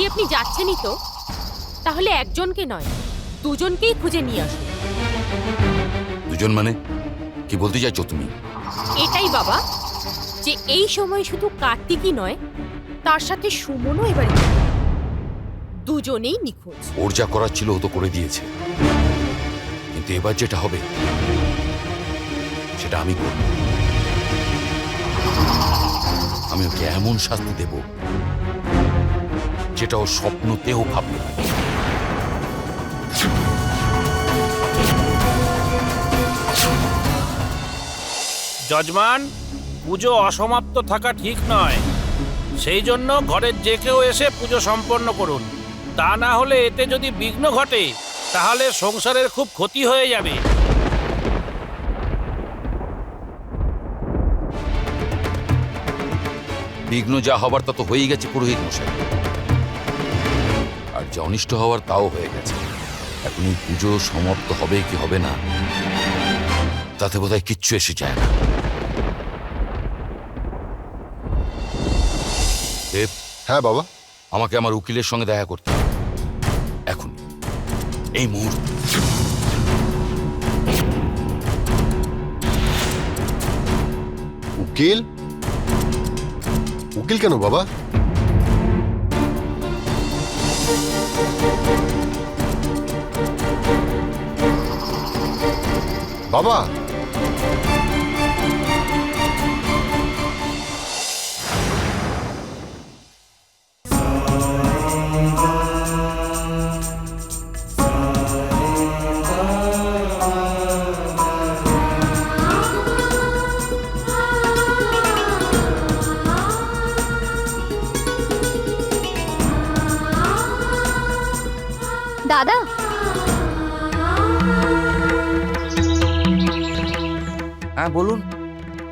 যদি আপনি যাচ্ছেনই তো তাহলে একজনকে নয় দুজনকেই খুঁজে নিয়ে আসুন। দুজন মানে? কি বলতে চাইছো তুমি? এটাই বাবা যে এই সময় শুধু কার্তিকই নয় তার সাথে সুমনও এবারে দুজনেই নিখোঁজ। ওর যা করার ছিল ও তো করে দিয়েছে। কিন্তু এবার যেটা হবে সেটা আমি করব। আমি ওকে এমন শাস্তি দেব যেটা ও স্বপ্নতেও ভাববে না। যজমান পুজো অসমাপ্ত থাকা ঠিক নয়। সেই জন্য ঘরের যে কেউ এসে পুজো সম্পন্ন করুন। তা না হলে এতে যদি বিঘ্ন ঘটে তাহলে সংসারের খুব ক্ষতি হয়ে যাবে। বিঘ্ন যা হবার তা তো হয়েই গেছে পুরোহিত মশাই। আর যে অনিষ্ট হওয়ার তাও হয়ে গেছে। এখন এই পুজো সমাপ্ত হবে কি হবে না তাতে বোধহয় কিচ্ছু এসে যায় না। দেব? হ্যাঁ বাবা। আমাকে আমার উকিলের সঙ্গে দেখা করতে হবে। এখন এই মুহূর্তে। উকিল? উকিল কেন বাবা? বাবা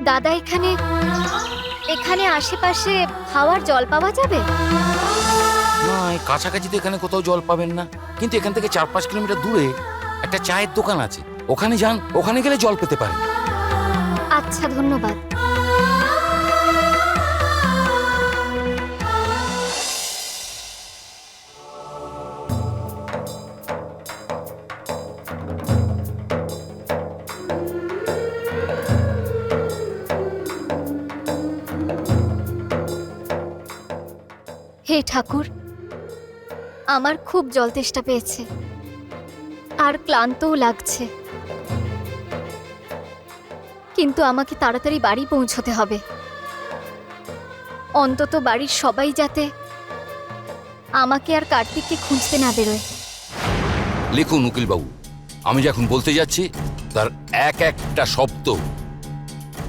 দাদা এখানে এখানে আশেপাশে খাওয়ার জল পাওয়া যাবে? না এই কাছাকাছি তো এখানে কোথাও জল পাবেন না। কিন্তু এখান থেকে চার পাঁচ কিলোমিটার দূরে একটা চায়ের দোকান আছে। ওখানে যান ওখানে গেলে জল পেতে পারেন। আচ্ছা ধন্যবাদ। হে ঠাকুর। আমার খুব জল তেষ্টা পেয়েছে। আর ক্লান্তও লাগছে। কিন্তু আমাকে তাড়াতাড়ি বাড়ি পৌঁছতে হবে। অন্তত বাড়ির সবাই যাতে আমাকে আর কার্তিককে খুঁজতে না বেরোয়। লিখুন উকিলবাবু, আমি যখন বলতে যাচ্ছি, তার এক একটা শব্দ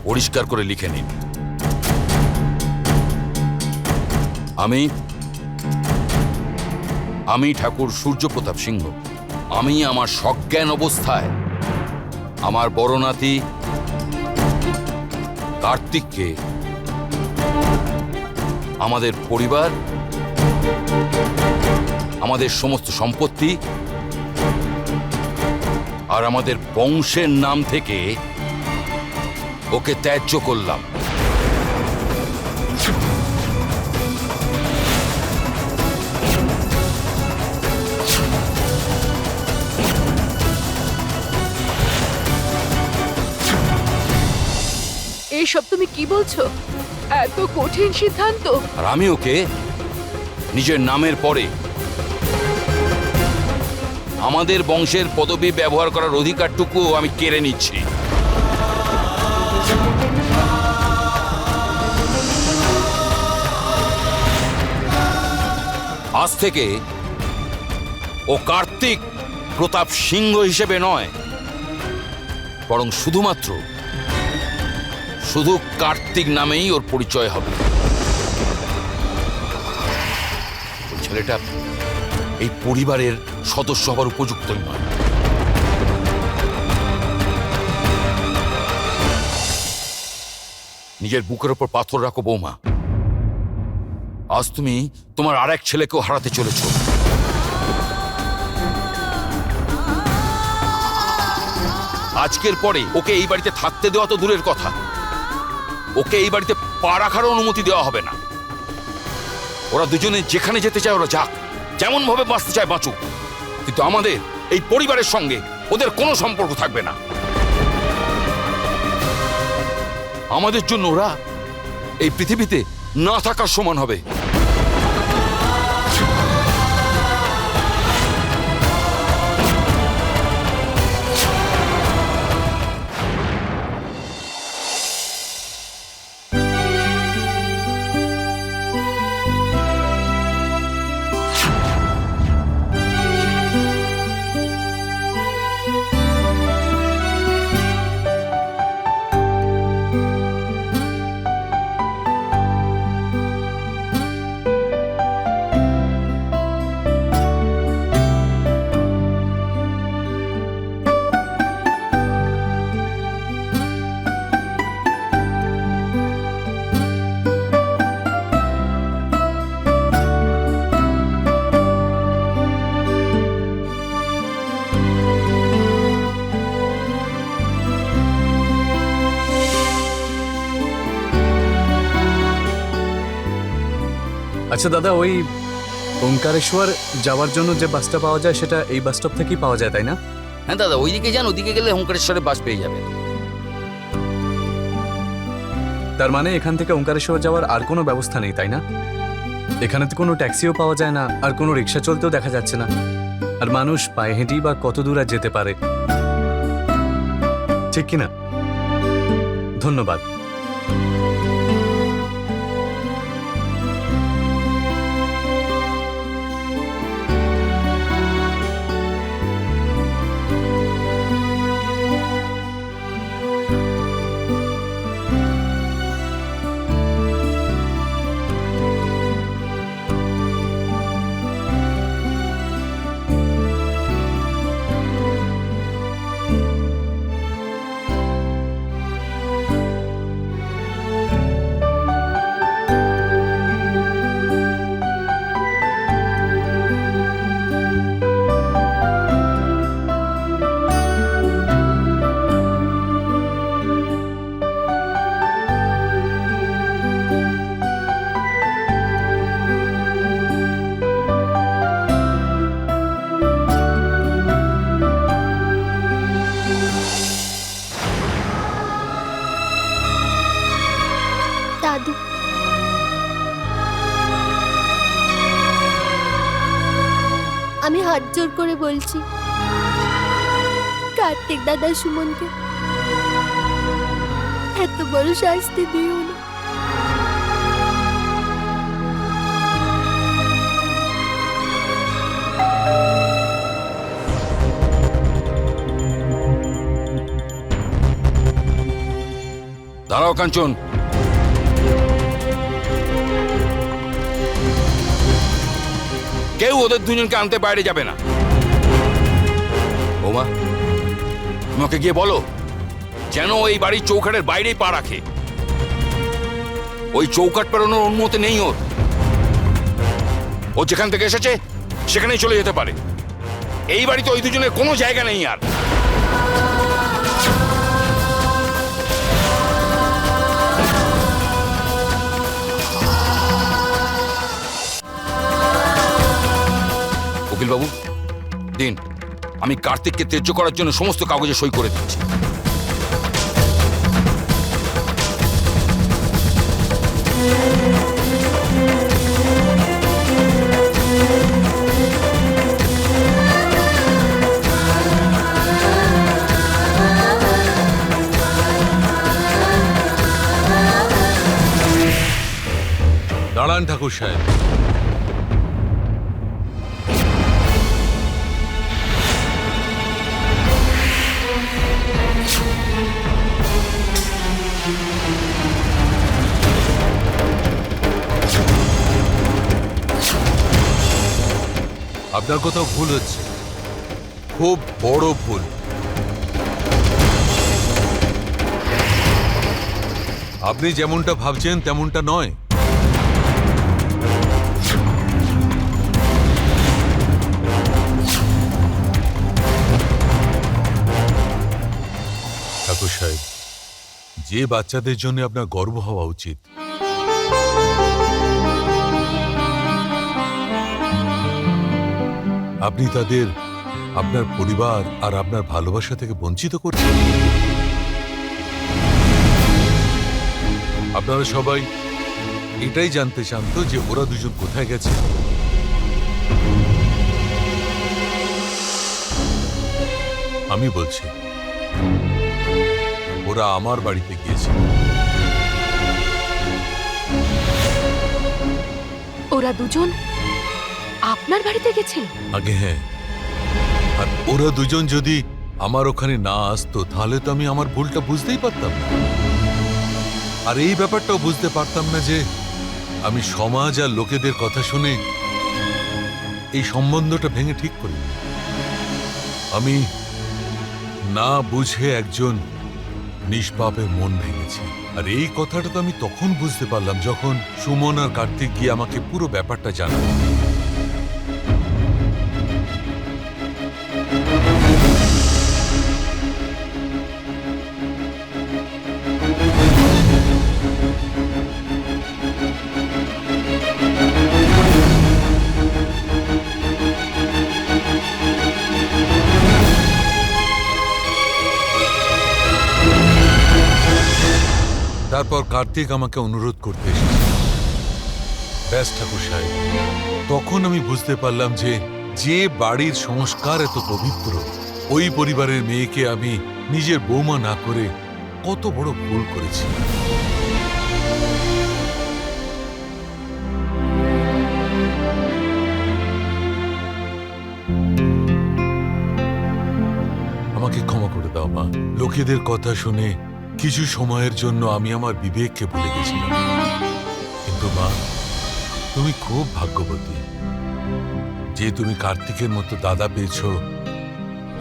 পরিষ্কার করে লিখে নিন। আমি আমি ঠাকুর সূর্যপ্রতাপ সিংহ। আমি আমার সজ্ঞান অবস্থায়। আমার বড় নাতি কার্তিককে। আমাদের পরিবার। আমাদের সমস্ত সম্পত্তি। আর আমাদের বংশের নাম থেকে ওকে ত্যায্য করলাম। এইসব তুমি কি বলছো? এত কঠিন সিদ্ধান্ত। আর আমি ওকে নিজের নামের পরে আমাদের বংশের পদবি ব্যবহার করার অধিকারটুকু আমি কেড়ে নিচ্ছি। আজ থেকে ও কার্তিক প্রতাপ সিংহ হিসেবে নয়, বরং শুধুমাত্র শুধু কার্তিক নামেই ওর পরিচয় হবে। ছেলেটা এই পরিবারের সদস্য হবার উপযুক্তই নয়। নিজের বুকের ওপর পাথর রাখো বৌমা। আজ তুমি তোমার আরেক ছেলেকেও হারাতে চলেছ। আজকের পরে ওকে এই বাড়িতে থাকতে দেওয়া তো দূরের কথা। ওকে এই বাড়িতে পা রাখারও অনুমতি দেওয়া হবে না। ওরা দুজনে যেখানে যেতে চায় ওরা যাক। যেমন ভাবে বাঁচতে চায় বাঁচুক। কিন্তু আমাদের, এই পরিবারের সঙ্গে ওদের কোনো সম্পর্ক থাকবে না। আমাদের জন্য ওরা এই পৃথিবীতে না থাকার সমান হবে। আচ্ছা দাদা ওই ওঙ্কারেশ্বর যাওয়ার জন্য যে বাসটা পাওয়া যায় সেটা এই বাস স্টপ থেকেই পাওয়া যায় তাই না? হ্যাঁ দাদা ওইদিকে যান ওদিকে গেলে হংকারেশ্বরে বাস পেয়ে যাবেন। তার মানে এখান থেকে ওঙ্কারেশ্বর যাওয়ার আর কোনো ব্যবস্থা নেই তাই না? এখানে তো কোনো ট্যাক্সিও পাওয়া যায় না আর কোনো রিক্সা চলতেও দেখা যাচ্ছে না। আর মানুষ পায়ে হেঁটেই বা কত দূর আর যেতে পারে। ঠিক কি না ধন্যবাদ। জোর করে বলছি। কার্তিক দাদা সুমনকে এত বড় শাস্তি দিও না। দাঁড়াও কাঞ্চন। কেউ ওদের দুজনকে আনতে বাইরে যাবে না। ওমা তোমাকে গিয়ে বলো, যেন এই বাড়ির চৌকাটের বাইরেই পা রাখে। ওই চৌকাট পেরোনোর অনুমতি নেই ওর। ও যেখান থেকে এসেছে, সেখানেই চলে যেতে পারে। এই বাড়িতে ওই দুজনের কোনো জায়গা নেই আর। দিন। আমি কার্তিককে ত্যায্য করার জন্য সমস্ত কাগজে সই করে দিচ্ছি। দাঁড়ান ঠাকুর সাহেব। আপনার কোথাও ভুল হচ্ছে। খুব বড় ভুল। আপনি যেমনটা ভাবছেন তেমনটা নয়। ঠাকুর সাহেব, যে বাচ্চাদের জন্য আপনার গর্ব হওয়া উচিত। আপনি তাদের আপনার পরিবার আর আপনার ভালোবাসা থেকে বঞ্চিত করছেন আপনারা সবাই এটাই জানতে চান তো যে ওরা দুজন কোথায় গেছে। আমি বলছি, ওরা আমার বাড়িতে গিয়েছে। ওরা দুজন আপনার বাড়িতে গেছিল আগে হ্যাঁ। আর ওরা দুজন যদি আমার ওখানে না আসতো, তাহলে তো আমি আমার ভুলটা বুঝতেই পারতাম না। আর এই ব্যাপারটাও বুঝতে পারতাম না যে আমি সমাজ আর লোকেদের কথা শুনে এই সম্বন্ধটা ভেঙে ঠিক করি। আমি না বুঝে একজন নিষ্পাপের মন ভেঙেছি। আর এই কথাটা তো আমি তখন বুঝতে পারলাম যখন সুমন আর কার্তিক গিয়ে আমাকে পুরো ব্যাপারটা জানালো। কার্তিক আমাকে অনুরোধ করতে এসেছে। ব্যাস, ঠাকুর সাহেব, তখন আমি বুঝতে পারলাম যে যে বাড়ির সংস্কার এত পবিত্র, ওই পরিবারের মেয়েকে আমি নিজের বৌমা না করে কত বড় ভুল করেছি। আমাকে ক্ষমা করে দাও মা। লোকেদের কথা শুনে কিছু সময়ের জন্য আমি আমার বিবেককে ভুলে গেছিলাম। কিন্তু মা, তুমি খুব ভাগ্যবতী। যে তুমি কার্তিকের মতো দাদা পেয়েছ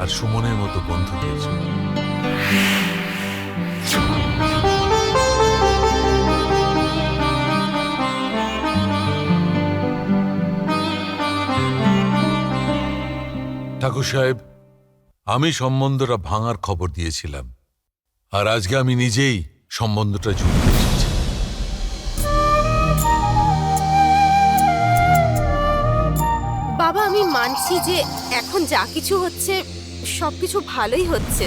আর সুমনের মতো বন্ধু পেয়েছ। ঠাকুর সাহেব, আমি সম্বন্ধটা ভাঙার খবর দিয়েছিলাম। আর আজকে আমি নিজেই সম্বন্ধটা জুড়ে বাবা, আমি মানছি যে এখন যা কিছু হচ্ছে, সবকিছু ভালোই হচ্ছে।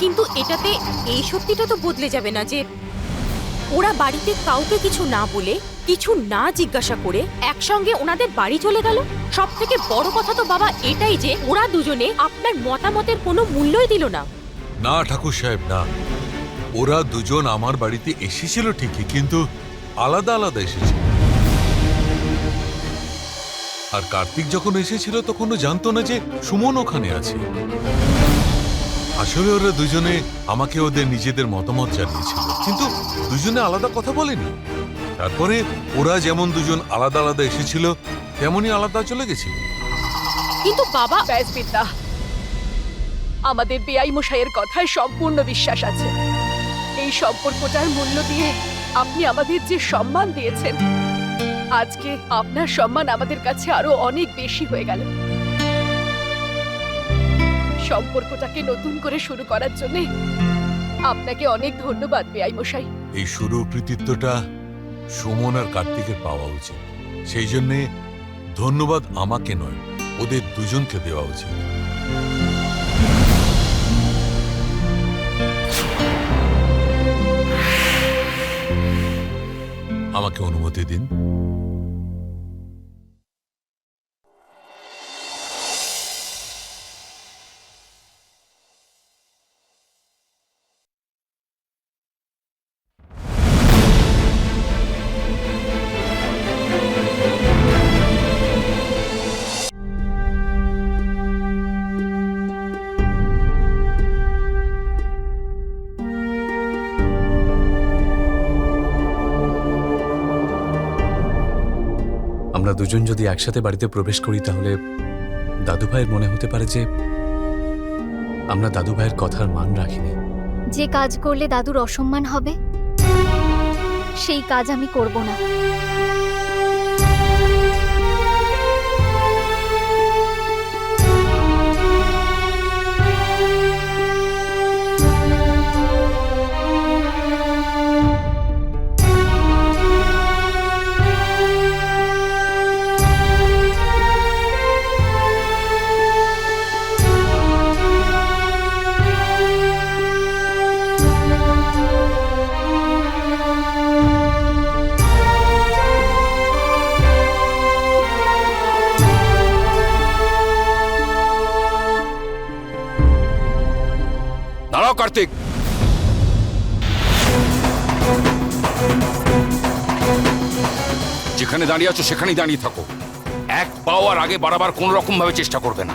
কিন্তু এটাতে, এই সত্যিটা তো বদলে যাবে না যে ওরা বাড়িতে কাউকে কিছু না বলে, কিছু না জিজ্ঞাসা করে একসঙ্গে ওনাদের বাড়ি চলে গেল। সব থেকে বড় কথা তো বাবা এটাই যে ওরা দুজনে আপনার মতামতের কোনো মূল্যই দিল না। না, ঠাকুর সাহেব, না। ওরা দুজন আমার বাড়িতে এসেছিল ঠিকই, কিন্তু আলাদা আলাদা এসেছিল আর কার্তিক যখন এসেছিল তখন ও জানতো না যে সুমন ওখানে আছে। আসলে ওরা দুজনে আমাকে ওদের নিজেদের মতামত জানিয়েছিল। কিন্তু দুজনে আলাদা কথা বলেনি। তারপরে ওরা যেমন দুজন আলাদা আলাদা এসেছিল তেমনই আলাদা চলে গেছিল। কিন্তু বাবা ব্যাস বিদ্যা আমাদের বেআই মশাইয়ের কথায় সম্পূর্ণ বিশ্বাস আছে। এই সম্পর্কটার মূল্য দিয়ে আপনি আমাদের যে সম্মান দিয়েছেন, আজকে আপনার সম্মান আমাদের কাছে আরও অনেক বেশি হয়ে গেল। সম্পর্কটাকে নতুন করে শুরু করার জন্য আপনাকে অনেক ধন্যবাদ, বেআই মশাই। এই শুরু কৃতিত্বটা সুমন আর কার্তিকের পাওয়া উচিত। সেই জন্যে ধন্যবাদ আমাকে নয়, ওদের দুজনকে দেওয়া উচিত। আমাকে অনুমতি দিন। দুজন যদি একসাথে বাড়িতে প্রবেশ করি, তাহলে দাদু ভাইয়ের মনে হতে পারে যে আমরা দাদু ভাইয়ের কথার মান রাখিনি। যে কাজ করলে দাদুর অসম্মান হবে, সেই কাজ আমি করব না। কার্তিক। যেখানে দাঁড়িয়ে আছো, সেখানেই দাঁড়িয়ে থাকো। এক পাওয়ার আগে বাড়াবার কোন রকম ভাবে চেষ্টা করবে না।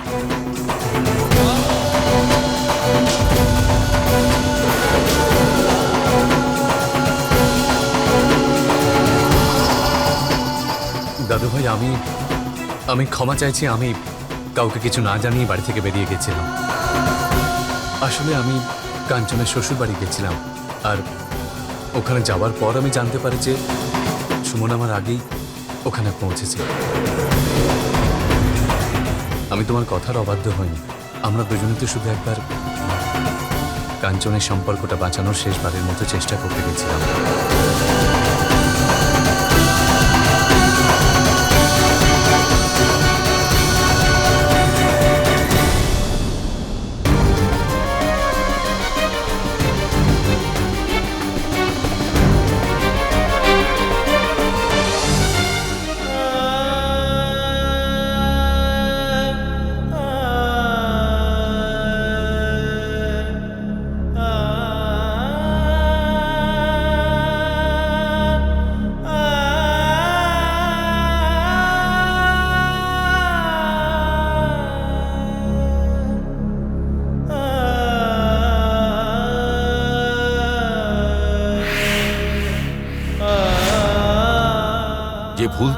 দাদু ভাই আমি আমি ক্ষমা চাইছি, আমি কাউকে কিছু না জানিয়ে বাড়ি থেকে বেরিয়ে গেছিলাম। আসলে আমি কাঞ্চনের শ্বশুর বাড়ি গেছিলাম। আর ওখানে যাওয়ার পর আমি জানতে পারি যে সুমন আমার আগেই ওখানে পৌঁছেছে। আমি তোমার কথার অবাধ্য হইনি। আমরা দুজনে তো শুধু একবার কাঞ্চনের সম্পর্কটা বাঁচানোর শেষবারের মতো চেষ্টা করতে গেছিলাম।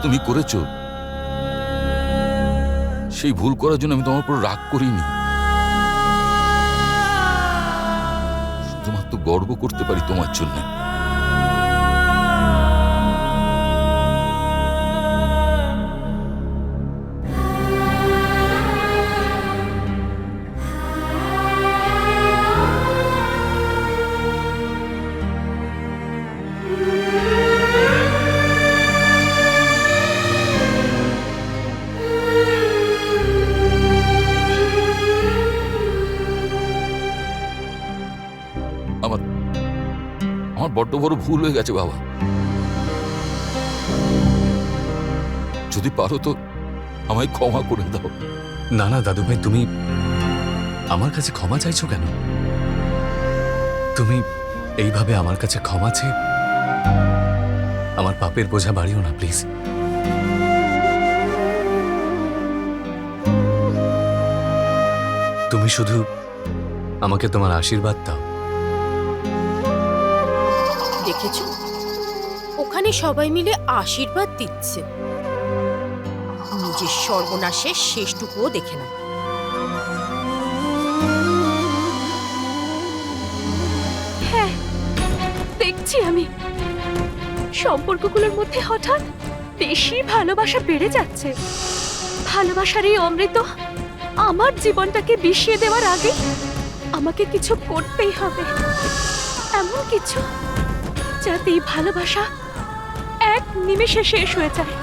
তুমি করেছ? সেই ভুল করার জন্য আমি তোমার উপর রাগ করিনি। তোমার তো গর্ব করতে পারি তোমার জন্য। আমার বড্ড বড় ভুল হয়ে গেছে, বাবা। যদি পারো তো আমায় ক্ষমা করে দাও। না না দাদু ভাই তুমি আমার কাছে ক্ষমা চাইছো কেন? তুমি এইভাবে আমার কাছে ক্ষমা চেয়ে আমার পাপের বোঝা বাড়িও না, প্লিজ। তুমি শুধু আমাকে তোমার আশীর্বাদ দাও। ওখানে সবাই মিলে আশীর্বাদ দিচ্ছে। নিজের সর্বনাশের শেষটুকুও দেখে না হ্যাঁ দেখছি আমি। সম্পর্কগুলোর মধ্যে হঠাৎ বেশি ভালোবাসা বেড়ে যাচ্ছে। ভালোবাসার এই অমৃত আমার জীবনটাকে বিষিয়ে দেওয়ার আগে আমাকে কিছু করতেই হবে। এমন কিছু যাতে এই ভালোবাসা নিমেষে শেষ হয়ে যায়।